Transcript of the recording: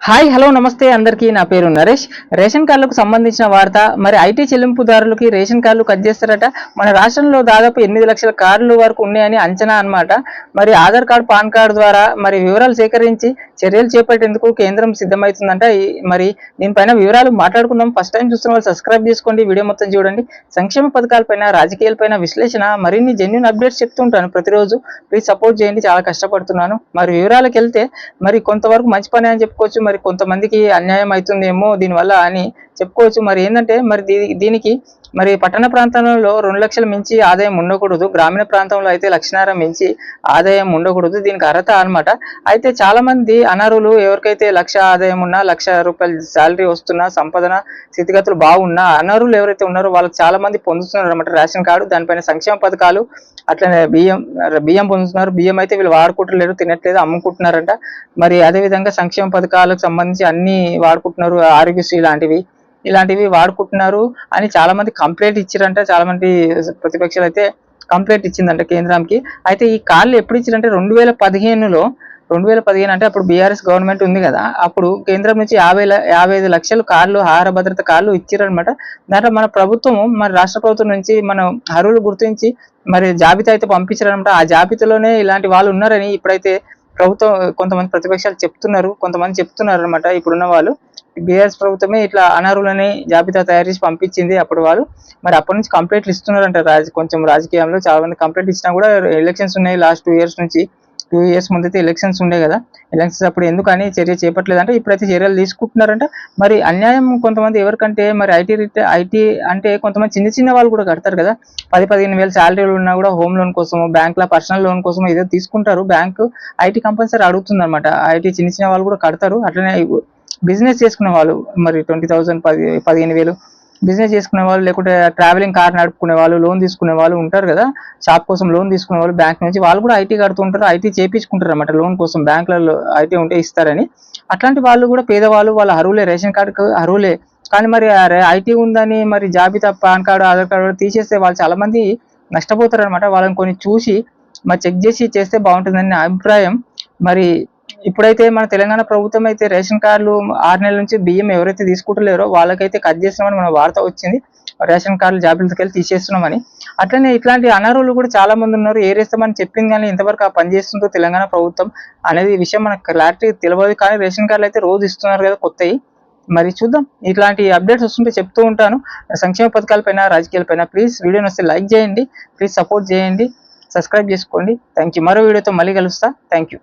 Hi hello నమస్తే అందరికీ. నా పేరు నరేష్. రేషన్ కార్డులకు సంబంధించిన వార్త మరి ఐటీ చెల్లింపుదారులకి రేషన్ కార్డులు కట్ చేస్తారట. మన రాష్ట్రంలో దాదాపు ఎనిమిది లక్షల కార్డులు వరకు ఉన్నాయని అంచనా అన్నమాట. మరి ఆధార్ కార్డు పాన్ కార్డు ద్వారా మరి వివరాలు సేకరించి చర్యలు చేపట్టేందుకు కేంద్రం సిద్ధమవుతుందంట. మరి దీనిపైన వివరాలు మాట్లాడుకుందాం. ఫస్ట్ టైం చూస్తున్న వాళ్ళు సబ్స్క్రైబ్ చేసుకోండి. వీడియో మొత్తం చూడండి. సంక్షేమ పథకాలపైన రాజకీయాలపైన విశ్లేషణ మరిన్ని జెన్యున్ అప్డేట్స్ చెప్తుంటాను ప్రతిరోజు. ప్లీజ్ సపోర్ట్ చేయండి. చాలా కష్టపడుతున్నాను. మరి వివరాలకు వెళ్తే మరి కొంతవరకు మంచి పని అని చెప్పుకోవచ్చు. మరి కొంతమందికి అన్యాయం అవుతుందేమో దీనివల్ల అని చెప్పుకోవచ్చు. మరి ఏంటంటే మరి దీ- దీనికి మరి పట్టణ ప్రాంతంలో రెండు లక్షల మించి ఆదాయం ఉండకూడదు. గ్రామీణ ప్రాంతంలో అయితే లక్షన్నర మించి ఆదాయం ఉండకూడదు. దీనికి అర్హత అనమాట అయితే చాలా మంది అనర్హులు ఎవరికైతే లక్ష ఆదాయం ఉన్నా లక్ష రూపాయల శాలరీ వస్తున్నా సంపాదన స్థితిగతులు బాగున్నా అనర్హులు ఎవరైతే ఉన్నారో వాళ్ళకి చాలా మంది పొందుతున్నారు అనమాట రేషన్ కార్డు దానిపైన సంక్షేమ పథకాలు అట్లనే బియ్యం బియ్యం పొందుతున్నారు. బియ్యం అయితే వీళ్ళు వాడుకుంటలేరు తినట్లేదు అమ్ముకుంటున్నారంట. మరి అదే విధంగా సంక్షేమ పథకాలకు సంబంధించి అన్ని వాడుకుంటున్నారు ఆరోగ్యశ్రీ లాంటివి. ఇలాంటివి వాడుకుంటున్నారు అని చాలా మంది కంప్లైంట్ ఇచ్చారంట. చాలా మంది ప్రతిపక్షాలు అయితే కంప్లైంట్ ఇచ్చిందంట కేంద్రానికి. అయితే ఈ కార్లు ఎప్పుడు ఇచ్చారంటే రెండు వేల పదిహేనులో. రెండు వేల పదిహేను అంటే అప్పుడు బీఆర్ఎస్ గవర్నమెంట్ ఉంది కదా. అప్పుడు కేంద్రం నుంచి యాభై యాభై ఐదు లక్షలు కార్లు ఆహార భద్రత కార్లు ఇచ్చారనమాట దాంట్లో మన ప్రభుత్వం మన రాష్ట్ర ప్రభుత్వం నుంచి మనం అర్హులు గుర్తించి మరి జాబితా అయితే పంపించారనమాట ఆ జాబితాలోనే ఇలాంటి వాళ్ళు ఉన్నారని ఇప్పుడైతే ప్రభుత్వం కొంతమంది ప్రతిపక్షాలు చెప్తున్నారు. కొంతమంది చెప్తున్నారు అనమాట ఇప్పుడున్న వాళ్ళు. బీఆర్ఎస్ ప్రభుత్వమే ఇట్లా అనర్హులని జాబితా తయారు చేసి పంపించింది అప్పుడు వాళ్ళు. మరి అప్పటి నుంచి కంప్లైంట్లు ఇస్తున్నారంట రాజ కొంచెం రాజకీయంలో చాలా మంది కంప్లైంట్ ఇచ్చినా కూడా ఎలక్షన్స్ ఉన్నాయి లాస్ట్ టూ ఇయర్స్ నుంచి. టూ ఇయర్స్ ముందు అయితే ఎలక్షన్స్ ఉండే కదా. ఎలక్షన్స్ అప్పుడు ఎందుకని చర్య చేపట్టలేదంటే. ఇప్పుడైతే చర్యలు తీసుకుంటున్నారంట. మరి అన్యాయం కొంతమంది ఎవరికంటే మరి ఐటీ ఐటీ అంటే కొంతమంది చిన్న చిన్న వాళ్ళు కూడా కడతారు కదా. పది పదిహేను వేల శాలరీలు ఉన్నా కూడా హోమ్ లోన్ కోసం బ్యాంకులో పర్సనల్ లోన్ కోసం ఏదో తీసుకుంటారు. బ్యాంక్ ఐటీ కంపల్సరీ అడుగుతుంది అనమాట ఐటీ చిన్న చిన్న వాళ్ళు కూడా కడతారు. అట్లనే బిజినెస్ చేసుకునే వాళ్ళు మరి ట్వంటీ థౌసండ్ పది పదిహేను వేలు. బిజినెస్ చేసుకునే వాళ్ళు లేకుంటే ట్రావెలింగ్ కార్ నడుపుకునే వాళ్ళు లోన్ తీసుకునే వాళ్ళు ఉంటారు కదా. షాప్ కోసం లోన్ తీసుకునే వాళ్ళు బ్యాంక్ నుంచి. వాళ్ళు కూడా ఐటీ కడుతుంటారు ఐటీ చేపించుకుంటారు అనమాట లోన్ కోసం బ్యాంకులలో ఐటీ ఉంటే ఇస్తారని. అట్లాంటి వాళ్ళు కూడా పేదవాళ్ళు వాళ్ళ అరువులే రేషన్ కార్డుకు అరువులే కానీ మరి ఐటీ ఉందని మరి జాబితా పాన్ కార్డు ఆధార్ కార్డు తీసేస్తే వాళ్ళు చాలా మంది నష్టపోతారు అనమాట వాళ్ళని కొన్ని చూసి మరి చెక్ చేసి చేస్తే బాగుంటుందని నా అభిప్రాయం. మరి ఇప్పుడైతే మన తెలంగాణ ప్రభుత్వం అయితే రేషన్ కార్డులు ఆరు నెలల నుంచి బియ్యం ఎవరైతే తీసుకుంటలేరో వాళ్ళకైతే కట్ చేస్తున్నామని మన వార్త వచ్చింది. రేషన్ కార్డులు జాబితాకి వెళ్ళి తీసేస్తున్నామని. అట్లనే ఇట్లాంటి అనర్హులు కూడా చాలా మంది ఉన్నారు. ఏరేస్తామని చెప్పింది కానీ ఇంతవరకు ఆ పని చేస్తుందో తెలంగాణ ప్రభుత్వం అనేది విషయం మనకు క్లారిటీ తెలియదు కానీ రేషన్ కార్డులు అయితే రోజు ఇస్తున్నారు కదా కొత్తవి. మరి చూద్దాం. ఇట్లాంటి అప్డేట్స్ వస్తుంటే చెప్తూ ఉంటాను. సంక్షేమ పథకాలపైన రాజకీయాలపైన ప్లీజ్ వీడియోని వస్తే లైక్ చేయండి. ప్లీజ్ సపోర్ట్ చేయండి. సబ్స్క్రైబ్ చేసుకోండి. థ్యాంక్ యూ మరో వీడియోతో మళ్ళీ కలుస్తా. Thank you